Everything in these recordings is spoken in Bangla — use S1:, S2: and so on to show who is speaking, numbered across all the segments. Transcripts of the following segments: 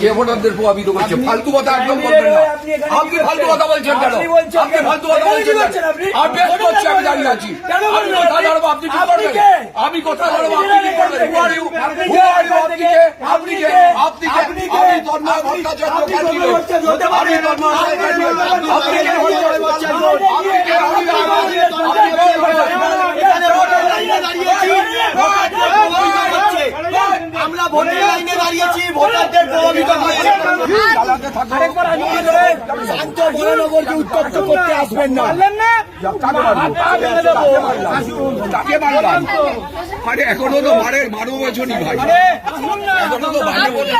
S1: কে ভোটারদের প্রভাবিত করছে? ফালতু কথা একদম বলবেন না।
S2: আপনি
S1: ফালতু কথা বলছেন কেন?
S2: আপনি
S1: ফালতু কথা বলছেন
S2: আপনি?
S1: আমি দাঁড়িয়ে আছি আমি
S2: আপনি?
S1: দাঁড়াবো আপনি কি? করবেন আমি দাঁড়াবো কি করবেন?
S2: কে?
S1: কে? কে? ভট্টাচার্য।
S2: ভট্টাচার্য
S1: কে?
S2: আপনি
S1: কে? আমি আমি- আপনি কে?
S2: এখানে ভোটের লাইনে দাঁড়িয়েছি ভোটারদের প্রভাবিত করছে আমরা ভোটের লাইনে দাঁড়িয়েছি ভোটারদের প্রভাবিত করছে।
S1: চালাতে থাকো।
S2: শান্ত ভোলানগরকে উত্তপ্ত করতে আসবেন না?
S1: কাকে মারলাম? আরে এখনও তো মারের মারো বছরই ভাই? এখনও তো মারে বলে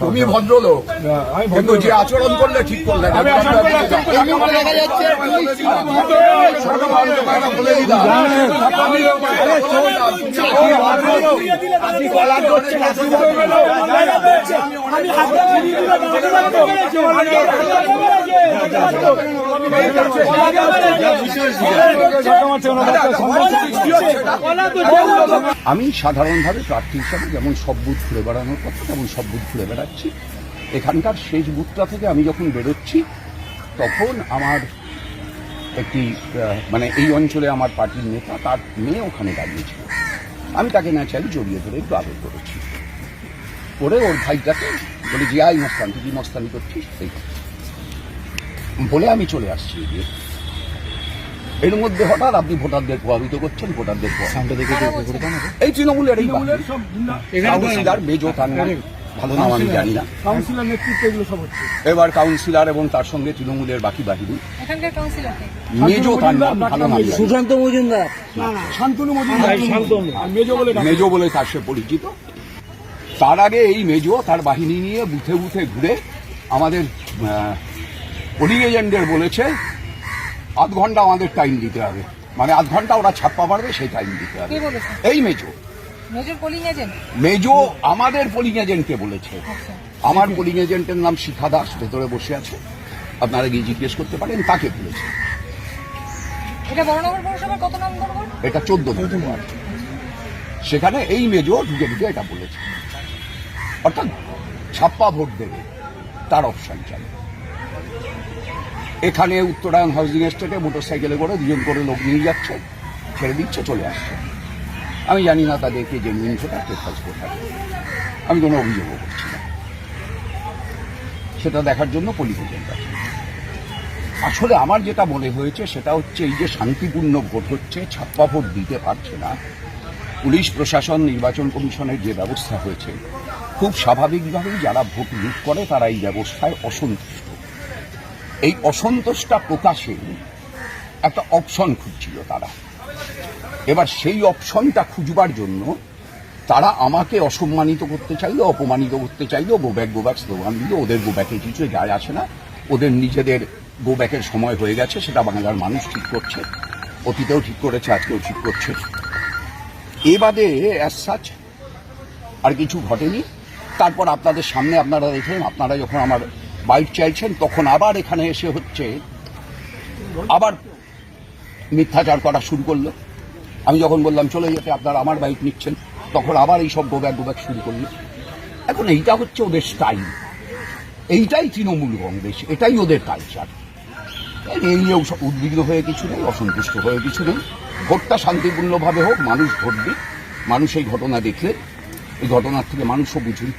S1: তুমি ভদ্রলোক। কিন্তু যে আচরণ করলে ঠিক করলে। আমি
S2: আমি
S1: সাধারণভাবে প্রার্থী হিসাবে যেমন সব বুথ ঘুরে বেড়ানোর কথা, তেমন সব বুথ ঘুরে বেড়াচ্ছি। এখানকার শেষ বুথটা থেকে আমি যখন বেরোচ্ছি, তখন আমার একটি মানে এই অঞ্চলে আমার পার্টির নেতা তার মেয়ে ওখানে দাঁড়িয়েছিল আমি তাকে ন্যাচারালি জড়িয়ে ধরে একটু আদর করেছি। করে ওর ভাইটাকে বলে যে আই মস্তান, তুই কি মস্তানি করছিস? এই বলে আমি চলে আসছি এগিয়ে। এর মধ্যে হঠাৎ আপনি ভোটারদের প্রভাবিত করছেন ভোটারদের এই তৃণমূলের কাউন্সিলার মেজো তার ভালো নাম আমি জানি না।
S2: কাউন্সিলর নেতৃত্ব এগুলো সব হচ্ছে।
S1: এবার কাউন্সিলর এবং তার সঙ্গে তৃণমূলের বাকি বাহিনী। মেজো তার নাম ভালো নাম
S2: সুশান্ত মজুমদার। না না শান্তনু মজুমদার। মেজো বলে
S1: মেজো বলে তার সে পরিচিত। তার আগে এই মেজো তার বাহিনী নিয়ে বুথে বুথে ঘুরে আমাদের পোলিং এজেন্টদের বলেছে আধ ঘণ্টা আমাদের টাইম দিতে হবে। মানে আধ ঘণ্টা ওরা ছাপ্পা পারবে সেই টাইম দিতে হবে। এই মেজো। মেজো আমাদের পোলিং এজেন্টকে বলেছে।
S3: আচ্ছা।
S1: আমার পোলিং এজেন্টের নাম শিখা দাস ভেতরে বসে আছে। আপনারা গিয়ে জিজ্ঞেস করতে পারেন তাকে বলেছে।
S3: এটা
S1: চোদ্দ নম্বর সেখানে এই মেজো ঢুকে ঢুকে এটা বলেছে। অর্থাৎ ছাপ্পা ভোট দেবে তার অপশন চাই। এখানে উত্তরায়ণ হাউজিং এস্টেটে মোটর সাইকেলে করে দুজন করে লোক নিয়ে যাচ্ছে, ছেড়ে দিচ্ছে, চলে আসছে। আমি জানি না তাদেরকে যে মিন সেটা, কে ফাজ কোথায় আমি কোনো অভিযোগও করছি না। সেটা দেখার জন্য এজেন্ট আছে। আসলে আমার যেটা মনে হয়েছে, সেটা হচ্ছে এই যে শান্তিপূর্ণ ভোট হচ্ছে, ছাপ্পা ভোট দিতে পারছে না। পুলিশ প্রশাসন, নির্বাচন কমিশনের যে ব্যবস্থা হয়েছে, খুব স্বাভাবিকভাবেই যারা ভোট লুট করে, তারা এই ব্যবস্থায় অসন্তুষ্ট। এই অসন্তোষটা প্রকাশে একটা অপশন খুঁজছিল তারা। এবার সেই অপশনটা খুঁজবার জন্য তারা আমাকে অসম্মানিত করতে চাইলো, অপমানিত করতে চাইলো go back go back slogan দিল, ওদের গো ব্যাকে কিছু যায় আসে না। ওদের নিজেদের গো ব্যাকের সময় হয়ে গেছে, সেটা বাংলার মানুষ ঠিক করছে, অতীতেও ঠিক করেছে, আজকেও ঠিক করছে। এ বাদে অ্যাজ সাচ আর কিছু ঘটেনি। তারপর আপনাদের সামনে আপনারা দেখলেন, আপনারা যখন আমার বাইক চাইছেন, তখন আবার এখানে এসে হচ্ছে আবার মিথ্যাচার করা শুরু করল। আমি যখন বললাম, চলে যেতে, আপনারা আমার বাইক নিচ্ছেন, তখন আবার এই সব গোব্যাক গোব্যাক শুরু করল। এখন এইটা হচ্ছে ওদের স্টাইল এইটাই তৃণমূল কংগ্রেস, এটাই ওদের কালচার এই সব উদ্বিগ্ন হয়ে কিছু নেই, অসন্তুষ্ট হয়ে কিছু নেই। ভোটটা শান্তিপূর্ণভাবে হোক, মানুষ ভোট দিক, মানুষ এই ঘটনা দেখলে, এই ঘটনার থেকে মানুষও বুঝুন